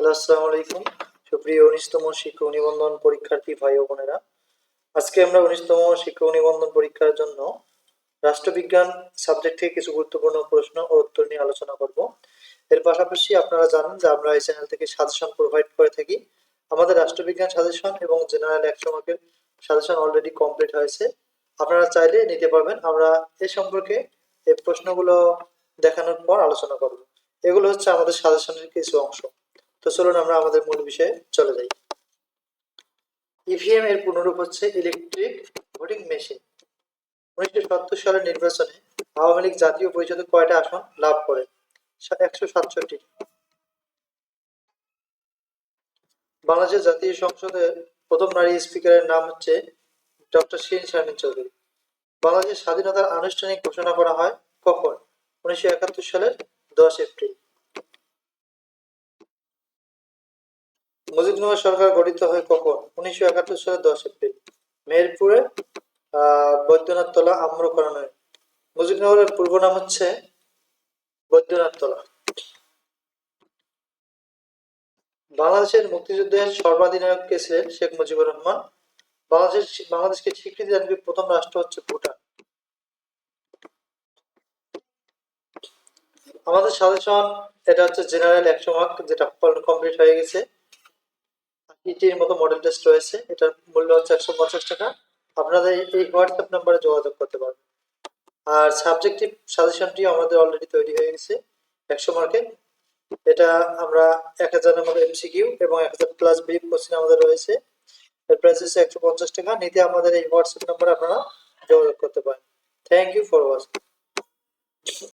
Hello, আসসালামু আলাইকুম। সুপ্রিয় উনিশতম শিক্ষক নিবন্ধন পরীক্ষার্থী ভাই ও বোনেরা, আজকে আমরা উনিশতম শিক্ষক নিবন্ধন পরীক্ষার জন্য রাষ্ট্রবিজ্ঞান সাবজেক্ট থেকে কিছু গুরুত্বপূর্ণ প্রশ্ন ও উত্তর নিয়ে আলোচনা করব। এর পাশাপাশি আপনারা জানেন যে আমরা এই চ্যানেল থেকে সাজেশন প্রোভাইড করে থাকি। আমাদের রাষ্ট্রবিজ্ঞান সাজেশন এবং জেনারেল একশো মার্কের সাজেশন অলরেডি কমপ্লিট হয়েছে। আপনারা চাইলে নিতে পারবেন। আমরা এ সম্পর্কে এই প্রশ্নগুলো দেখানোর পর আলোচনা করব। এগুলো হচ্ছে আমাদের সাজেশনের কিছু অংশ। তো চলুন আমরা আমাদের মূল বিষয়ে চলে যাই। ইভিএম এর পুনরূপ হচ্ছে ইলেকট্রিক ভোটিং মেশিন উনিশশো সত্তর সালের নির্বাচনে আওয়ামী লীগ জাতীয় পরিষদে কয়টা আসন লাভ করে? একশো সাতষট্টি বাংলাদেশের জাতীয় সংসদের প্রথম নারী স্পিকারের নাম হচ্ছে ডক্টর শিরিন শারমিন চৌধুরী। বাংলাদেশের স্বাধীনতার আনুষ্ঠানিক ঘোষণা করা হয় কখন? উনিশশো একাত্তর সালের দশ এপ্রিল। মুজিবনগর সরকার গঠিত হয় কখন? উনিশশো একাত্তর সালের দশ এপ্রিল। মেহেরপুরে বৈদ্যনাথ তলা আম্রকরণের। মুজিবনগরের পূর্ব নাম হচ্ছে বৈদ্যনাথ তলা। বাংলাদেশের মুক্তিযুদ্ধের সর্বাধিনায়ক কে ছিলেন? শেখ মুজিবুর রহমান। বাংলাদেশ বাংলাদেশকে স্বীকৃতি দানকারী প্রথম রাষ্ট্র হচ্ছে ভুটান। আমাদের সাজেশন, এটা হচ্ছে জেনারেল একশো মার্ক যেটা কমপ্লিট হয়ে গেছে। ইটির মতো মডেল টেস্ট রয়েছে। এটার মূল্য হচ্ছে একশো পঞ্চাশ টাকা। আপনাদের এই- হোয়াটসঅ্যাপ নাম্বারে যোগাযোগ করতে পারবেন। আর সাবজেক্টিভ সাজেশনটি আমাদের অলরেডি তৈরি হয়ে গেছে। একশো মার্কের এটা আমরা এক হাজারের মতো এমসিকিউ এবং এক হাজার প্লাস ব্রিফ কোশ্চেন আমাদের রয়েছে। এর প্রাইস হচ্ছে একশো পঞ্চাশ টাকা। নিতে আমাদের এই হোয়াটসঅ্যাপ নাম্বারে আপনারা যোগাযোগ করতে পারেন। Thank you for watching